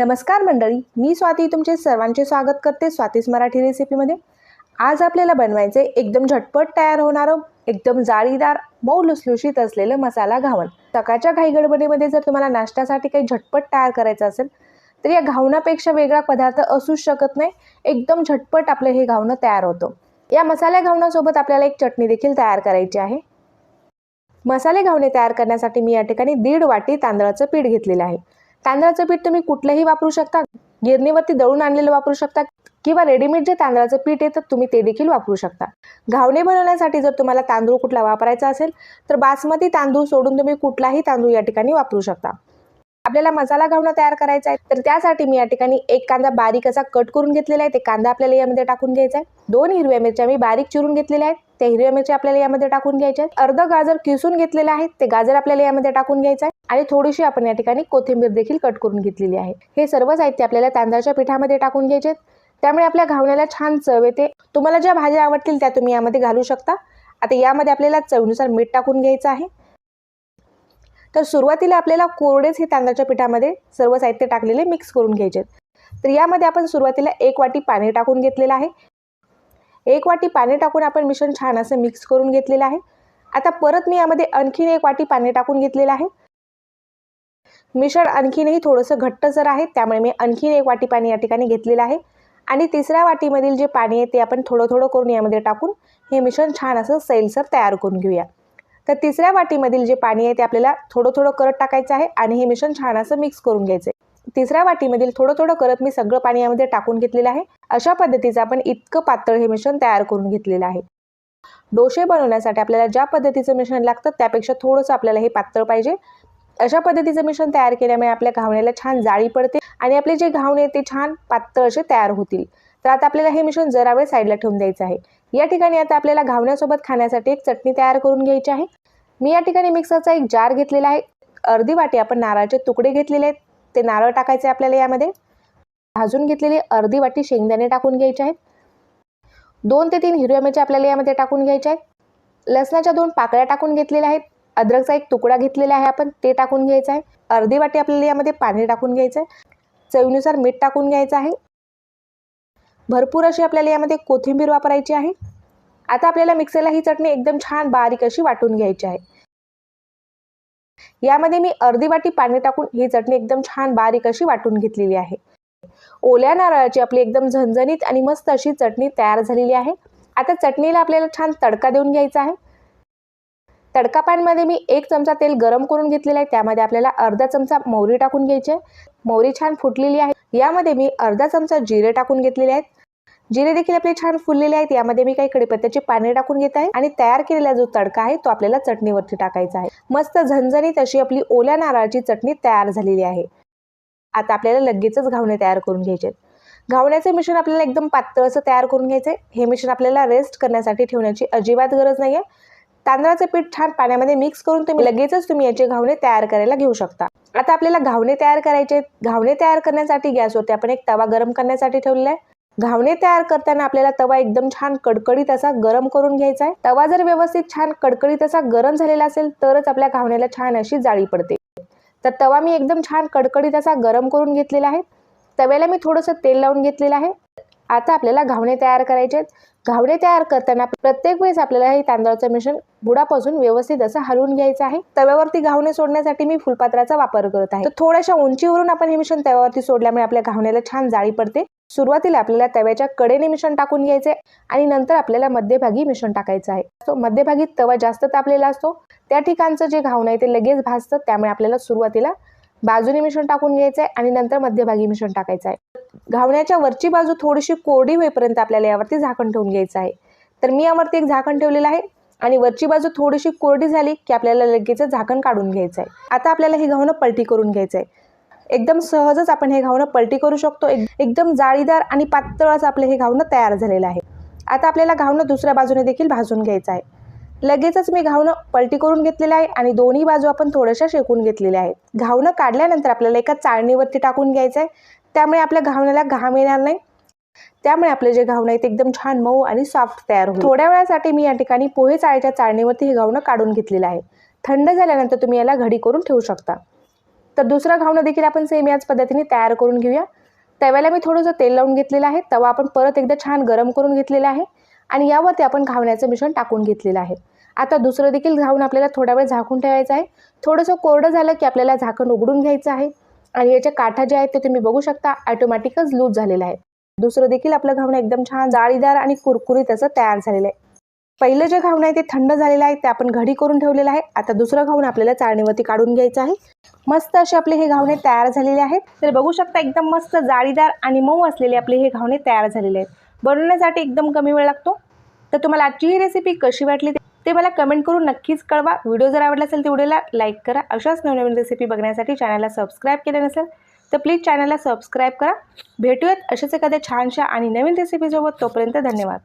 नमस्कार मंडळी मी स्वाती तुमचे सर्वांचे स्वागत करते स्वातीस मराठी रेसिपीमध्ये आज आपल्याला बनवायचे एकदम झटपट तयार होणारं एकदम जाळीदार मऊ लुसलुशीत असलेलं मसाला घावण सकाळच्या घाईगडबडीमध्ये जर तुम्हाला नाश्त्यासाठी काही झटपट तयार करायचं असेल तर या घावणापेक्षा वेगळा पदार्थ असूच शकत नाही. एकदम झटपट आपलं हे घावणं तयार होतं. या मसाल्या घावणासोबत आपल्याला एक चटणी देखील तयार करायची आहे. मसाले घावणे तयार करण्यासाठी मी या ठिकाणी दीड वाटी तांदळाचं पीठ घेतलेलं आहे. तांदळाचं पीठ तुम्ही कुठलंही वापरू शकता गिरणीवरती दळून आणलेलं वापरू शकता किंवा रेडीमेड जे तांदळाचं पीठ येतं तुम्ही ते देखील वापरू शकता. घावणे बनवण्यासाठी जर तुम्हाला तांदूळ कुठला वापरायचा असेल तर बासमती तांदूळ सोडून तुम्ही कुठलाही तांदूळ या ठिकाणी वापरू शकता. आपल्याला मसाला घावणं तयार करायचा आहे तर त्यासाठी मी या ठिकाणी एक कांदा बारीक असा कट करून घेतलेला आहे ते कांदा आपल्याला यामध्ये टाकून घ्यायचा आहे. दोन हिरव्या मिरच्या मी बारीक चिरून घेतलेल्या आहेत त्या हिरव्या मिरच्या आपल्याला यामध्ये टाकून घ्यायच्या आहेत. अर्ध गाजर किसून घेतलेलं आहे ते गाजर आपल्याला यामध्ये टाकून घ्यायचं आहे. आणि थोडीशी आपण या ठिकाणी कोथिंबीर देखील कट करून घेतलेली आहे. हे सर्व साहित्य आपल्याला तांदळाच्या पिठामध्ये टाकून घ्यायचे आहेत त्यामुळे आपल्या घावण्याला छान चव येते. तुम्हाला ज्या भाज्या आवडतील त्या तुम्ही यामध्ये घालू शकता. आता यामध्ये आपल्याला चवीनुसार मीठ टाकून घ्यायचं आहे. तर सुरुवातीला आपल्याला कोरडेच हे तांदळाच्या पिठामध्ये सर्व साहित्य टाकलेले मिक्स करून घ्यायचे तर यामध्ये आपण सुरुवातीला एक वाटी पाणी टाकून घेतलेलं आहे. एक वाटी पाणी टाकून आपण मिश्रण छान असं मिक्स करून घेतलेलं आहे. आता परत मी यामध्ये आणखीन एक वाटी पाणी टाकून घेतलेलं आहे. मिश्रण आणखीनही थोडंसं घट्ट जर आहे त्यामुळे मी आणखीन एक वाटी पाणी या ठिकाणी घेतलेलं आहे. आणि तिसऱ्या वाटीमधील जे पाणी आहे ते आपण थोडं थोडं करून यामध्ये टाकून हे मिश्रण छान असं सैलसर तयार करून घेऊया. तर तिसऱ्या वाटीमधील जे पाणी आहे ते आपल्याला थोडं थोडं करत टाकायचं आहे आणि हे मिश्रण छान असं मिक्स करून घ्यायचं आहे तिसऱ्या वाटीमधील थोडं थोडं करत मी सगळं पाणी यामध्ये टाकून घेतलेलं आहे. अशा पद्धतीचं आपण इतकं पातळ हे मिश्रण तयार करून घेतलेलं आहे. डोसे बनवण्यासाठी आपल्याला ज्या पद्धतीचं मिश्रण लागतं त्यापेक्षा थोडंसं आपल्याला हे पातळ पाहिजे. अशा पद्धतीचं मिश्रण तयार केल्यामुळे आपल्या घावण्याला छान जाळी पडते आणि आपले जे घावणे ते छान पातळ असे तयार होतील. तर आता आपल्याला हे मिश्रण जरा वेळ साईडला ठेवून द्यायचं आहे. या ठिकाणी आता आपल्याला घावण्यासोबत खाण्यासाठी एक चटणी तयार करून घ्यायची आहे. मी या ठिकाणी मिक्सरचा एक जार घेतलेला आहे. अर्धी वाटी आपण नारळाचे तुकडे घेतलेले आहेत. ते नारळ टाकायचे आपल्याला यामध्ये. भाजून घेतलेली अर्धी वाटी शेंगदाणे टाकून घ्यायचे आहेत. दोन ते तीन हिरव्या मिरच्या आपल्याला यामध्ये टाकून घ्यायच्या आहेत. लसणाच्या दोन पाकळ्या टाकून घेतलेल्या आहेत. अद्रकचा एक तुकडा घेतलेला आहे आपण ते टाकून घ्यायचं आहे. अर्धी वाटी आपल्याला यामध्ये पाणी टाकून घ्यायचं आहे. चवीनुसार मीठ टाकून घ्यायचं आहे. भरपूर अशी आपल्याला यामध्ये कोथिंबीर वापरायची आहे. आता आपल्याला मिक्सरला ही चटणी एकदम छान बारीक अशी वाटून घ्यायची आहे. यामध्ये मी अर्धी वाटी पाणी टाकून ही चटणी एकदम छान बारीक अशी वाटून घेतलेली आहे. ओल्या नारळाची आपली एकदम झणझणीत आणि मस्त अशी चटणी तयार झालेली आहे. आता चटणीला आपल्याला छान तडका देऊन घ्यायचा आहे. तडका पॅनमध्ये मी एक चमचा तेल गरम करून घेतलेलं आहे. त्यामध्ये आपल्याला अर्धा चमचा मोहरी टाकून घ्यायची मोहरी छान फुटलेली आहे. यामध्ये मी अर्धा चमचा जिरे टाकून घेतलेले आहेत. जिरे देखील आपले छान फुललेले आहेत. यामध्ये मी काही कडीपत्त्याची पाने टाकून घेत आहे. आणि तयार केलेला जो तडका आहे तो आपल्याला चटणीवरती टाकायचा आहे. मस्त झणझणीत अशी आपली ओल्या नारळाची चटणी तयार झालेली आहे. आता आपल्याला लगेचच घावणे तयार करून घ्यायचे आहेत. घावण्याचे मिश्रण आपल्याला एकदम पातळ असं तयार करून घ्यायचं आहे हे मिश्रण आपल्याला रेस्ट करण्यासाठी ठेवण्याची अजिबात गरज नाही आहे तांदळाचं पीठ छान पाण्यामध्ये मिक्स करून तुम्ही लगेचच तुम्ही याचे घावणे तयार करायला घेऊ शकता. आता आपल्याला घावणे तयार करायचे आहेत. घावणे तयार करण्यासाठी गॅसवरती आपण एक तवा गरम करण्यासाठी ठेवलेला आहे. घावणे तयार करताना आपल्याला तवा एकदम छान कडकडीत असा गरम करून घ्यायचा आहे. तवा जर व्यवस्थित छान कडकडीत असा गरम झालेला असेल तरच आपल्या घावण्याला छान अशी जाळी पडते. तर तवा मी एकदम छान कडकडीत असा गरम करून घेतलेला आहे. तव्याला मी थोडंसं तेल लावून घेतलेलं आहे. आता आपल्याला घावणे तयार करायचे आहेत. घावणे तयार करताना प्रत्येक वेळेस आपल्याला हे तांदळाचं मिश्रण बुडापासून व्यवस्थित असं हलवून घ्यायचं आहे. तव्यावरती घावणे सोडण्यासाठी मी फुलपात्राचा वापर करत आहे. तर थोड्याशा उंचीवरून आपण हे मिश्रण तव्यावरती सोडल्यामुळे आपल्या घावण्याला छान जाळी पडते. सुरुवातीला आपल्याला तव्याच्या कडेने मिश्रण टाकून घ्यायचे आणि नंतर आपल्याला मध्यभागी मिश्रण टाकायचं आहे. तो मध्यभागी तवा जास्त तापलेला असतो. त्या ठिकाणचं जे घावण आहे ते लगेच भाजतं. त्यामुळे आपल्याला सुरुवातीला बाजूने मिश्रण टाकून घ्यायचं आहे आणि नंतर मध्यभागी मिश्रण टाकायचं आहे. घावण्याच्या वरची बाजू थोडीशी कोरडी होईपर्यंत आपल्याला यावरती झाकण ठेवून घ्यायचं आहे. तर मी यावरती एक झाकण ठेवलेलं आहे आणि वरची बाजू थोडीशी कोरडी झाली की आपल्याला लगेच झाकण काढून घ्यायचं आहे. आता आपल्याला हे घावणं पलटी करून घ्यायचं आहे. एकदम सहजच आपण हे घावणं पलटी करू शकतो. एकदम जाळीदार आणि पातळ असं आपलं हे घावणं तयार झालेलं आहे. आता आपल्याला घावणं दुसऱ्या बाजूने देखील भाजून घ्यायचं आहे. लगेचच मी घावणं पलटी करून घेतलेलं आहे आणि दोन्ही बाजू आपण थोड्याशा शेकून घेतलेल्या आहेत. घावणं काढल्यानंतर आपल्याला एका चाळणीवरती टाकून घ्यायचं आहे त्यामुळे आपल्या घावण्याला घाम येणार नाही. त्यामुळे आपले जे घावणं आहे ते एकदम छान मऊ आणि सॉफ्ट तयार होईल. थोड्या वेळासाठी मी या ठिकाणी पोहे चाळीच्या चाळणीवरती हे घावणं काढून घेतलेलं आहे. थंड झाल्यानंतर तुम्ही याला घडी करून ठेवू शकता. तर दुसरं घावणं देखील आपण सेम याच पद्धतीने तयार करून घेऊया. तव्याला मी थोडंसं तेल लावून घेतलेलं आहे. तवा आपण परत एकदा छान गरम करून घेतलेला आहे. आणि यावरती आपण घावण्याचं मिश्रण टाकून घेतलेलं आहे. आता दुसरं देखील घावून आपल्याला थोडा वेळ झाकून ठेवायचं आहे. थोडंसं कोरडं झालं की आपल्याला झाकण उघडून घ्यायचं आहे. आणि याच्या काठा जे आहेत ते तुम्ही बघू शकता ऑटोमॅटिकच लूज झालेलं आहे. दुसरं देखील आपलं घावणं एकदम छान जाळीदार आणि कुरकुरीत असं तयार झालेलं आहे. पहिलं जे घावणं आहे ते थंड झालेलं आहे ते आपण घडी करून ठेवलेलं आहे. आता दुसरं घावणं आपल्याला चाळणीवरती काढून घ्यायचं आहे. मस्त असे आपले हे घावणे तयार झालेले आहेत. तर बघू शकता एकदम मस्त जाळीदार आणि मऊ असलेले आपले हे घावणे तयार झालेले आहेत. बनवण्यासाठी एकदम कमी वेळ लागतो. तर तुम्हाला आजची ही रेसिपी कशी वाटली ते मला कमेंट करून नक्कीच कळवा. व्हिडिओ जर आवडला असेल तर व्हिडिओला लाईक करा. अशाच नवनवीन रेसिपी बघण्यासाठी चॅनलला सबस्क्राईब केलं नसेल तर प्लीज चॅनलला सबस्क्राईब करा. भेटूयात अशाच एखाद्या छानशा आणि नवीन रेसिपीसोबत तोपर्यंत धन्यवाद.